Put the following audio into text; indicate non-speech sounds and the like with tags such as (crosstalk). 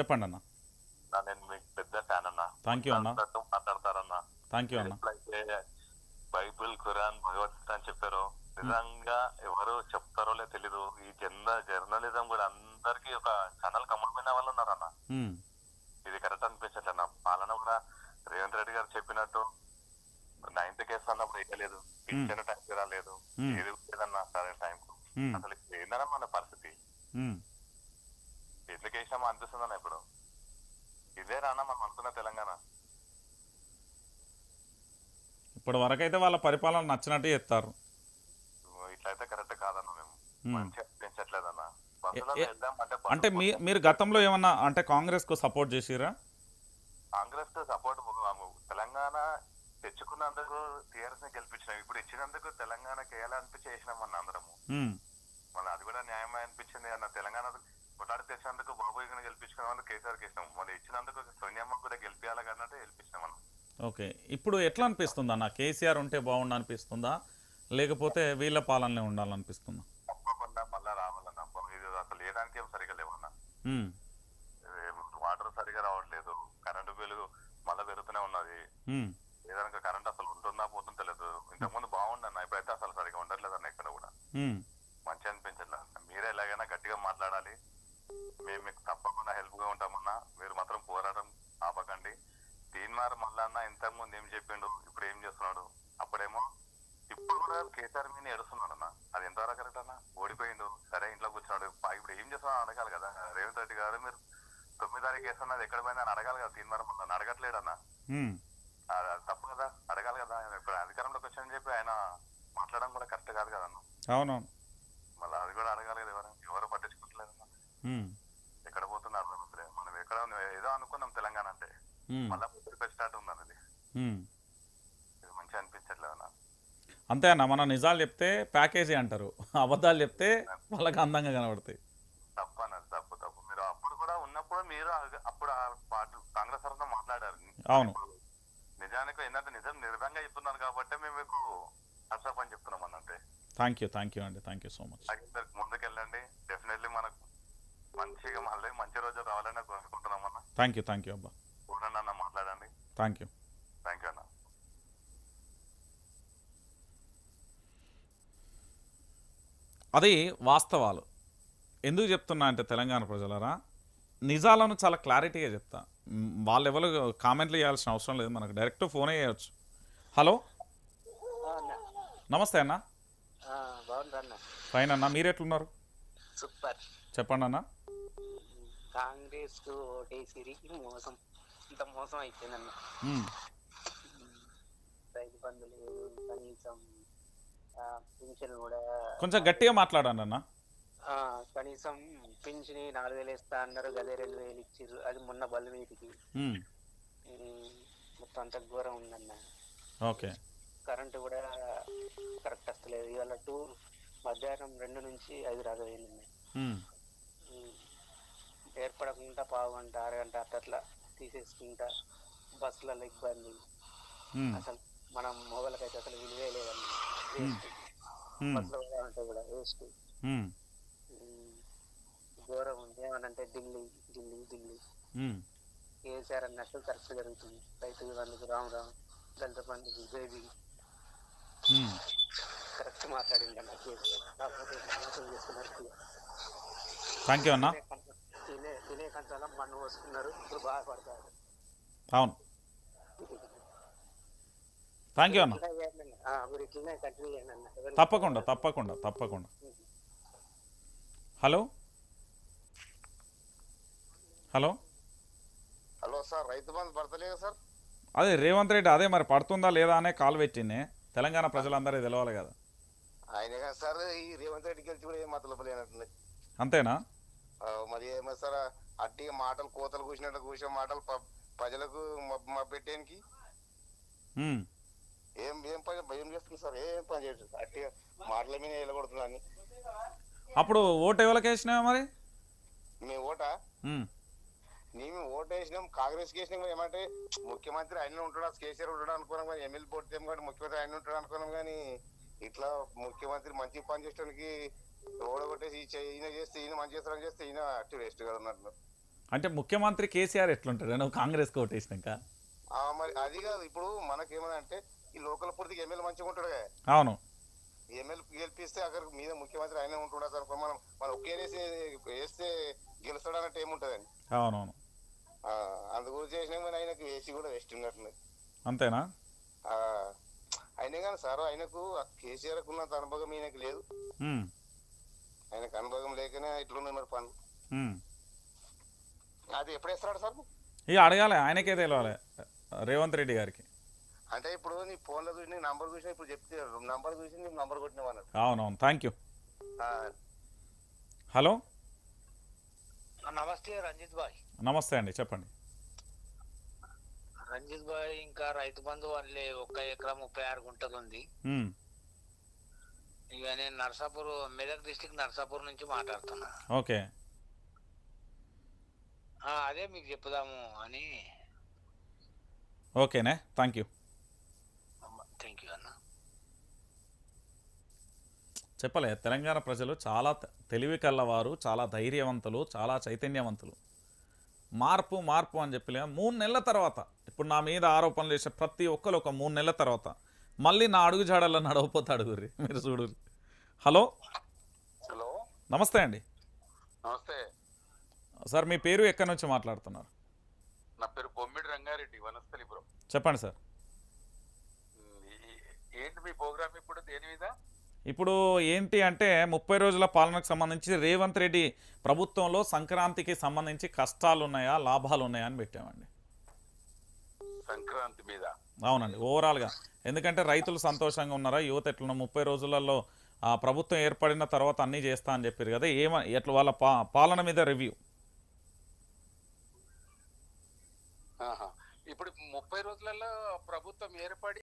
చెప్పండి అన్న. నేను మీకు పెద్ద ఫ్యాన్ అన్న. థ్యాంక్ యూ అన్న. మాట్లాడుతూ మాట్లాడతారన్న. థ్యాంక్ యూ అన్న. ఎప్పుడైతే బైబిల్ ఖురాన్ భగవద్గీత అని చెప్పారో నిజంగా ఎవరు చెప్తారో లేదు తెలీదు. ఈ జన జర్నలిజం కూడా అందరికి ఒక ఛానల్ కమ్మడిపోయిన వాళ్ళు ఉన్నారన్న. ఇది కరెక్ట్ అనిపించట్లన్న పాలన కూడా రేవంత్ రెడ్డి గారు చెప్పినట్టు నైన్త్ కేసు అన్నప్పుడు వేయలేదు ఇచ్చిన టైం రాలేదు. ఏది లేదన్నా సరే టైం ఉమ్, అసలు ఏందన్నా మన పరిస్థితి? ఎందుకు వేసినామో అనిపిస్తుందన్న ఇప్పుడు. ఇదే రానా మనం అనుకున్న తెలంగాణ? ఇప్పటి వరకైతే వాళ్ళ పరిపాలన నచ్చినట్టు చెప్తారు. ఇట్లయితే కరెక్ట్ కాదన్న మేము. మంచిగా అనిపించట్లేదన్న. బస్సులలో ఏ- వెళ్దాం అంటే అంటే మీ మీరు గతంలో ఏమన్నా అంటే కాంగ్రెస్కు సపోర్ట్ చేసిరా కాంగ్రెస్ సపోర్ట్ తెలంగాణ తెచ్చుకున్నందుకు టీఆర్ఎస్ని గెలిపించినాం. ఇప్పుడు ఇచ్చినందుకు తెలంగాణకి వేయాలి అనిపించి వేసినాం మన అందరము. ఉమ్, మళ్ళీ అది కూడా న్యాయమే అనిపించింది అన్న తెలంగాణ కొట్లాడి తెచ్చినందుకు బాబు గారిని గెలిపించుకున్నాం వాళ్ళు కేసీఆర్కి ఇచ్చినాం మళ్ళీ ఇచ్చినందుకు సోనియమ్మ కూడా గెలిపించాలి కన్నట్టు గెలిపించినాం మనం ఓకే. ఇప్పుడు ఎట్లా అనిపిస్తుందా? అన్న కేసీఆర్ ఉంటే బాగుండు అనిపిస్తుందా? లేకపోతే వీళ్ళ పాలనలో ఉండాలనిపిస్తుందా? తప్పకుండా మళ్ళా రావాలన్న ఇది అసలు ఏం సరిగా లేవన్న. వాటర్ సరిగా రావట్లేదు. కరెంటు బిల్లు మళ్ళీ పెరుగుతూనే ఉన్నది. ఏదైనా కరెంట్ అసలు ఉంటుందా పోతుందో తెలియదు ఇంతకుముందు బాగుండన్న ఇప్పుడైతే అసలు సరిగా ఉండట్లేదు అన్న ఇక్కడ కూడా మంచి అనిపించట్లేదు మీరే ఎలాగైనా గట్టిగా మాట్లాడాలి. మేము మీకు తప్పకుండా హెల్ప్గా ఉంటామన్నా మీరు మాత్రం పోరాటం ఆపకండి. తీన్మార్ మల్లన్న ఇంతకు ముందు ఏం చెప్పిండు? ఇప్పుడు ఏం చేస్తున్నాడు? అప్పుడేమో ఇప్పుడు కూడా కేసీఆర్ మీద ఏడుస్తున్నాడు అన్న. అది ఎంతవరకు కరెక్ట్ అన్న? ఓడిపోయిండు. సరే ఇంట్లో కూర్చున్నాడు. ఇప్పుడు ఏం చేస్తున్నాడు అడగాలి కదా. రేవంత్ రెడ్డి గారు మీరు తొమ్మిది తారీఖు వేస్తున్నది ఎక్కడ పోయింది అని అడగాలి కదా తీన్మార్ మల్లన్న. అడగట్లేడు అన్న. అది అది తప్పు కదా. అడగాలి కదా. ఇప్పుడు అధికారంలోకి వచ్చానని చెప్పి ఆయన మాట్లాడడం కూడా కరెక్ట్ కాదు కదా అన్న. అవునవును. మళ్ళీ అది కూడా అడగాలి కదా ఎక్కడ పోతున్నా అర్థమవుతలేదు మనం ఎక్కడ? ఏదో అనుకున్నాం తెలంగాణ అంటే. మళ్ళా స్టార్ట్ ఉందని అది. ఇది మంచిగా అనిపించట్లేదు అన్న. అంతే అన్న మన నిజాలు చెప్తే ప్యాకేజీ అంటారు. (laughs) అబద్ధాలు చెప్తే వాళ్ళకి అందంగా కనబడతాయి. తప్పు అన్నది తప్పు తప్పు. మీరు అప్పుడు కూడా ఉన్నప్పుడు మీరు అప్పుడు ఆ పార్టీ కాంగ్రెస్ తరఫున మాట్లాడారు. అవును. నిజానికి ఏంటంటే నిజం నిర్భయంగా చెప్తున్నాను కాబట్టి మేము మీకు హర్షప్ అని చెప్తున్నాం అన్నంటే థ్యాంక్ యూ థ్యాంక్ యూ అండి. Thank you so much. ముందుకెళ్ళండి definitely మనకు మంచిగా మళ్ళీ మంచి రోజు రావాలని కోరుకుంటున్నాం అన్న థ్యాంక్ యూ థ్యాంక్ యూ అబ్బా. చూడండి మాట్లాడండి. థ్యాంక్ యూ థ్యాంక్ యూ అన్న. అది వాస్తవాలు. ఎందుకు చెప్తున్నా అంటే తెలంగాణ ప్రజలరా నిజాలను చాలా క్లారిటీగా చెప్తా. మ్, వాళ్ళు ఎవరు కామెంట్లు చేయాల్సిన అవసరం లేదు మనకు డైరెక్ట్ ఫోనే చేయొచ్చు. హలో? నమస్తే అన్న. ఫైన్ అన్న. మీరు ఎట్లున్నారు సూపర్. చెప్పండి అన్న కాంగ్రెస్కు ఓటేసిరి మోసం ఇంత మోసం అయిపోయిందన్న రైతు బంధు లేదు కనీసం పింఛన్ కూడా కొంచెం గట్టిగా మాట్లాడండి అన్న. కనీసం పింఛన్ నాలుగు వేలు ఇస్తా అన్నారు గదే రెండు వేలు ఇచ్చిర్రు. అది మొన్న బల్లు వీటికి మొత్తం అంత ఘోరం ఉందన్న. ఓకే. కరెంటు కూడా కరెక్ట్ వస్తలేదు ఇవాళ టూ మధ్యాహ్నం రెండు నుంచి ఐదు మ్, ఉమ్. ఏర్పడకుండా పావు గంట అరగంట అట్లా తీసేసుకుంటా. బస్సులలో ఇబ్బంది. అసలు మనం మొబైల్కి అసలు విలువే వేస్ట్ మ్, బస్సులో పోదామంటే కూడా వేస్ట్ ఘోరం ఉంది. ఏమనంటే ఢిల్లీ ఢిల్లీ ఢిల్లీ. కేసీఆర్ అన్నట్టు కరెక్ట్ జరుగుతుంది. రైతు బంధుకు రామ్ రామ్ దళిత బంధుకు బేబీ. కరెక్ట్ మాట్లాడిందన్న కేసీఆర్ కాకపోతే థ్యాంక్ యూ అన్న. మన్ను పోసుకున్నారు ఇప్పుడు బాధపడతారు అవును. థ్యాంక్ యూ అన్న. తప్పకుండా తప్పకుండా తప్పకుండా. Hello hello hello sir Rythu Bandhu పడతలేదు సార్ అదే రేవంత్ రెడ్డి అదే మరి పడుతుందా లేదా అనే కాల్ పెట్టిండే తెలంగాణ ప్రజలందరూ తెలవాలి కదా. ఆయన సార్ ఈ రేవంత్ రెడ్డి గెలిచి కూడా ఏం అంతేనా? సార్ అట్టిగా మాటలు కోతలు కూసినట్టు కూసే మాటలు ప్రజలకు మా పెట్టేనికి? ఉమ్, ఏం ఏం పని ఏం చేస్తుంది సార్? ఏం పని చేయట్లేదు అట్టిగా మాటల మీద వెళ్ళగొడుతున్నాను అప్పుడు ఓటు ఎవరికి వేసినావా మరి? మేము ఓట? మేము ఓటు వేసినాం కాంగ్రెస్ వేసినాం ఏమంటే ముఖ్యమంత్రి ఆయన ఉంటాడు? కేసీఆర్ ఉంటాడు అనుకున్నాం కానీ ఎమ్మెల్యే పోటీ కానీ ముఖ్యమంత్రి ఆయన ఉంటాడు అనుకున్నాం కానీ ఇట్లా ముఖ్యమంత్రి మంచి పని చేయడానికి ఓడగొట్టేసి ఈయన చేస్తే ఈయన మంచి చేస్తాడని చేస్తే ఈయన అట్టి వేస్ట్ కదా అన్నట్లు అంటే ముఖ్యమంత్రి కేసీఆర్ ఎట్లుంటాడు? నువ్వు కాంగ్రెస్ ఓటేసినాక? మరి అది కాదు. ఇప్పుడు మనకేమన్నా అంటే ఈ లోకల్ పూర్తికి ఎమ్మెల్యే మంచిగా ఉంటాడు అవును. ఎమ్మెల్యే గెలిపిస్తే అక్కడ మీద ముఖ్యమంత్రి ఆయనే ఉంటుండదు అనుకో మనం మనం ఒకేసి వేస్తే గెలుస్తాడు అన్నట్టు ఏముంటదండి? అవునవును. ఆ, అందు గురించి చేసినా కానీ ఆయనకు వేసి కూడా వేస్ట్ ఉన్నట్టుంది. అంతేనా? ఆ, అయినా కానీ సార్. ఆయనకు కేసీఆర్ ఉన్నంత అనుభవం ఈయనకు లేదు. ఆయనకు అనుభవం లేకనే ఇట్లున్నాయి మరి పనులు. అది ఎప్పుడు వేస్తాడు సార్? ఇక అడగాలి ఆయనకే తెలియాలి రేవంత్ రెడ్డి గారికి. అంటే ఇప్పుడు నీ ఫోన్లో చూసి నీ నంబర్ చూసి ఇప్పుడు చెప్తే నంబర్ చూసి నీ నంబర్ కొట్టినావు అన్నాడు అవునవును థ్యాంక్ యూ. హలో? నమస్తే రంజిత్ భాయ్ నమస్తే అండి చెప్పండి. రంజిత్ భాయ్ ఇంకా రైతు బంధు వాళ్ళే ఒక్క ఎకరా ముప్పై ఆరు గుంటలు ఉంది. ఇక నేను నర్సాపూర్ మెదక్ డిస్టిక్ నర్సాపూర్ నుంచి మాట్లాడుతున్నా. ఓకే. అదే మీకు చెప్పుదాము అని. ఓకేనే థ్యాంక్ యూ. థ్యాంక్ యూ అన్న. చెప్పలే తెలంగాణ ప్రజలు చాలా తెలివి కల్లవారు చాలా ధైర్యవంతులు చాలా చైతన్యవంతులు. మార్పు మార్పు అని చెప్పలే మూడు నెలల తర్వాత ఇప్పుడు నా మీద ఆరోపణలు చేసే ప్రతి ఒక్కరు ఒక మూడు నెలల తర్వాత మళ్ళీ నా అడుగు జాడల్లో నడవపోతే అడుగుర్రి మీరు చూడుర్రి హలో? హలో? నమస్తే అండి. నమస్తే. సార్ మీ పేరు ఎక్కడి నుంచి మాట్లాడుతున్నారు? నా పేరు బొమ్మిడి రంగారెడ్డి వనస్థలిపురం చెప్పండి సార్. ఏంటి మీ ప్రోగ్రామ్ ఇప్పుడు దేని మీద? ఇప్పుడు ఏంటి అంటే ముప్పై రోజుల పాలనకు సంబంధించి రేవంత్ రెడ్డి ప్రభుత్వంలో సంక్రాంతికి సంబంధించి కష్టాలు ఉన్నాయా లాభాలు ఉన్నాయా అని పెట్టామండి. సంక్రాంతి మీద? అవునండి ఓవరాల్గా. ఎందుకంటే రైతులు సంతోషంగా ఉన్నారా యువత ఎట్లున్నా ముప్పై రోజులలో ప్రభుత్వం ఏర్పడిన తర్వాత అన్నీ చేస్తా అని చెప్పారు కదా ఏమ ఎట్లా వాళ్ళ పాలన మీద రివ్యూ ఇప్పుడు ముప్పై రోజులలో ప్రభుత్వం ఏర్పడి